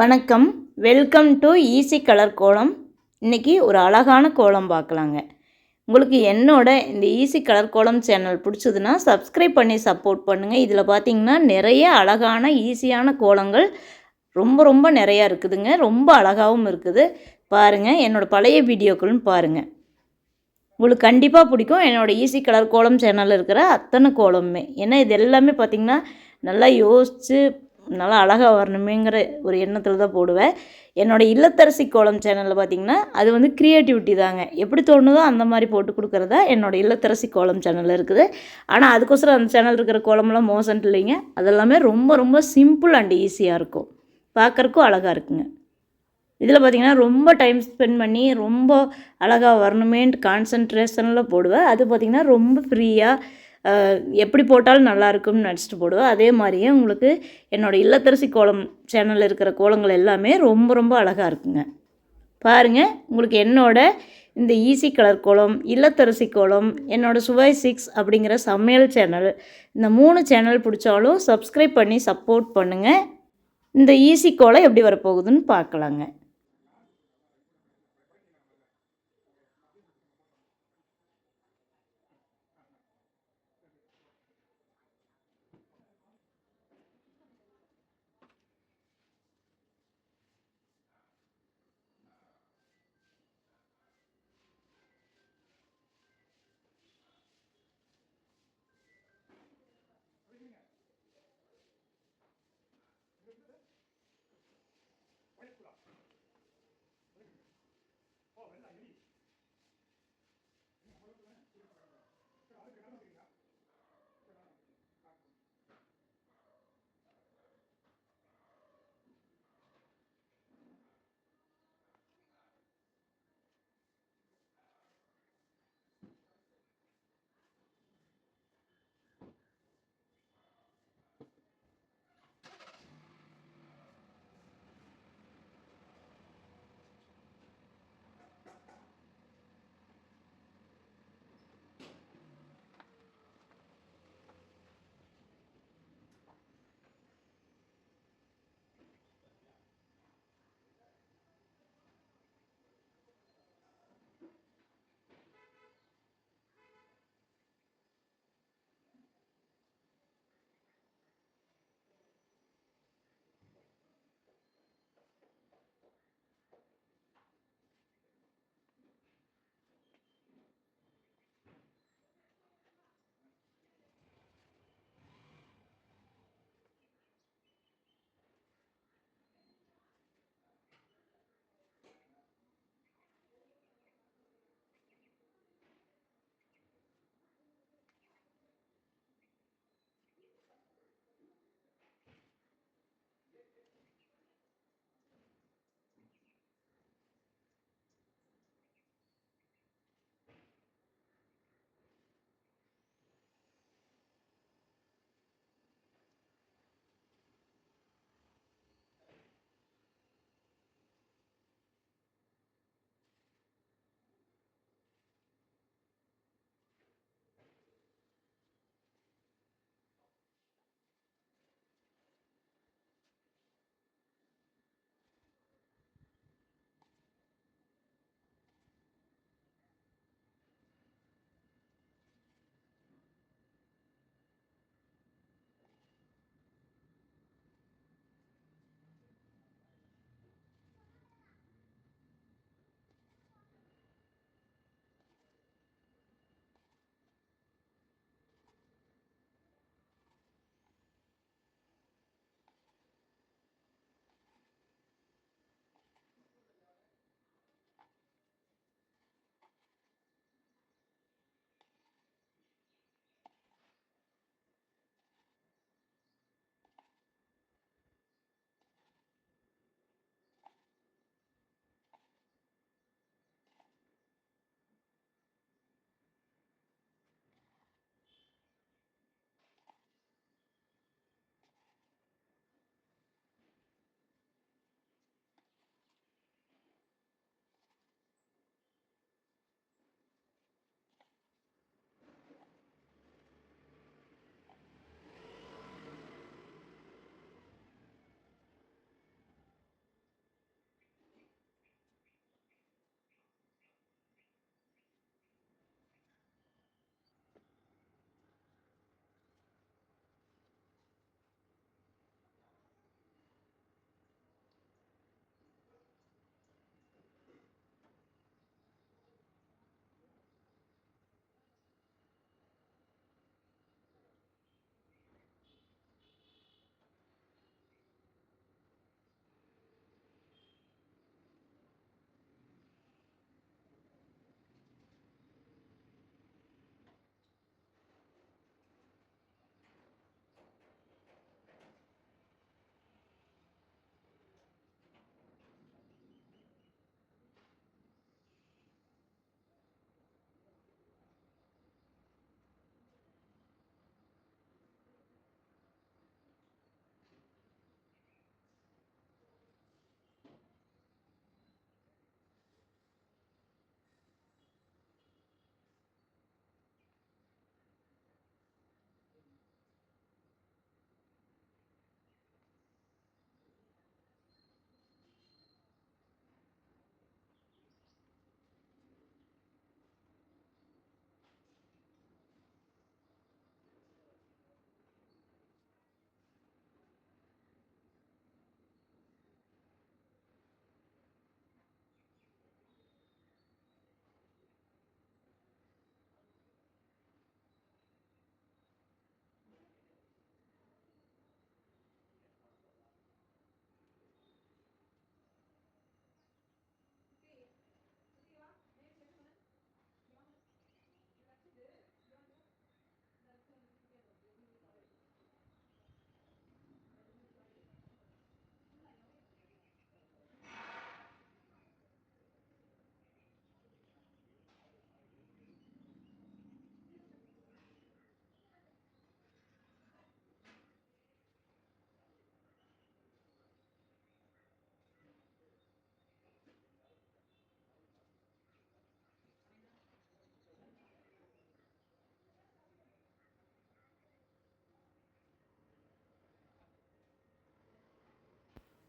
வணக்கம். Welcome to easy colour கோலம் இன்றைக்கி ஒரு அழகான கோலம் பார்க்கலாங்க. உங்களுக்கு என்னோட இந்த ஈஸி கலர் கோலம் சேனல் பிடிச்சதுன்னா சப்ஸ்கிரைப் பண்ணி சப்போர்ட் பண்ணுங்கள் இதில் பார்த்தீங்கன்னா நிறைய அழகான ஈஸியான கோலங்கள் ரொம்ப ரொம்ப நிறையா இருக்குதுங்க. ரொம்ப அழகாகவும் இருக்குது. பாருங்கள் என்னோடய பழைய வீடியோக்களும் பாருங்கள் உங்களுக்கு கண்டிப்பாக பிடிக்கும். என்னோடய ஈஸி கலர் கோலம் சேனலில் இருக்கிற அத்தனை கோலமுமே. ஏன்னா இது எல்லாமே பார்த்திங்கன்னா நல்லா யோசித்து நல்லா அழகாக வரணுமேங்கிற ஒரு எண்ணத்தில் தான் போடுவேன். என்னோடய இல்லத்தரசி கோலம் சேனலில் பார்த்திங்கன்னா அது வந்து க்ரியேட்டிவிட்டி தாங்க. எப்படி தோணுதோ அந்த மாதிரி போட்டு கொடுக்குறதா என்னோடய இல்லத்தரசி கோலம் சேனலில் இருக்குது. ஆனால் அதுக்கோசரம் அந்த சேனல் இருக்கிற கோலமெல்லாம் மோசன்ட்டு இல்லைங்க. அதெல்லாமே ரொம்ப ரொம்ப சிம்பிள் அண்ட் ஈஸியாக இருக்கும். பார்க்குறக்கும் அழகாக இருக்குங்க. இதில் பார்த்திங்கன்னா ரொம்ப டைம் ஸ்பெண்ட் பண்ணி ரொம்ப அழகாக வரணுமேன்ட்டு கான்சன்ட்ரேஷனில் போடுவேன். அது பார்த்திங்கன்னா ரொம்ப ஃப்ரீயாக எப்படி போட்டாலும் நல்லா இருக்கும்னு நினச்சிட்டு போடுவேன் அதே மாதிரியே உங்களுக்கு என்னோடய இல்லத்தரசி கோலம் சேனலில் இருக்கிற கோலங்கள் எல்லாமே ரொம்ப ரொம்ப அழகாக இருக்குங்க. பாருங்கள் உங்களுக்கு என்னோட இந்த ஈஸி கலர் கோலம் இல்லத்தரசி கோலம் என்னோடய சுவை சிக்ஸ் அப்படிங்கிற சமையல் சேனல் இந்த மூணு சேனல் பிடிச்சாலும் சப்ஸ்கிரைப் பண்ணி சப்போர்ட் பண்ணுங்கள் இந்த ஈஸி கோலம் எப்படி வரப்போகுதுன்னு பார்க்கலாங்க.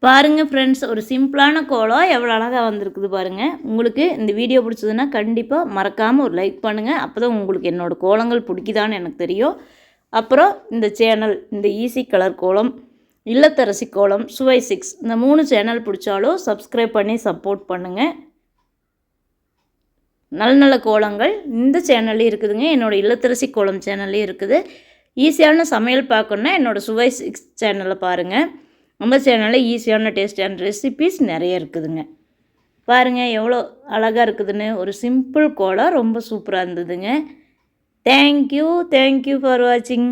பாருங்கள் ஃப்ரெண்ட்ஸ் ஒரு சிம்பிளான கோலம் எவ்வளோ அழகாக வந்திருக்குது பாருங்கள் உங்களுக்கு இந்த வீடியோ பிடிச்சதுன்னா கண்டிப்பாக மறக்காமல் ஒரு லைக் பண்ணுங்கள் அப்போ தான் உங்களுக்கு என்னோடய கோலங்கள் பிடிக்குதான்னு எனக்கு தெரியும். அப்புறம் இந்த சேனல் இந்த ஈஸி கலர் கோலம் இல்லத்தரசி கோலம் சுவை சிக்ஸ் இந்த மூணு சேனல் பிடிச்சாலும் சப்ஸ்கிரைப் பண்ணி சப்போர்ட் பண்ணுங்கள் நல்ல நல்ல கோலங்கள் இந்த சேனல்லையும் இருக்குதுங்க. என்னோடய இல்லத்தரசி கோலம் சேனல்லையும் இருக்குது. ஈஸியான சமையல் பார்க்கணுன்னா என்னோடய சுவை சிக்ஸ் சேனலை பாருங்கள் நம்ம சேனலில் ஈஸியான டேஸ்டான ரெசிபீஸ் நிறைய இருக்குதுங்க. பாருங்கள் எவ்வளோ அழகாக இருக்குதுன்னு. ஒரு சிம்பிள் கோலம் ரொம்ப சூப்பராக இருந்ததுங்க. தேங்க்யூ தேங்க்யூ ஃபார் வாட்சிங்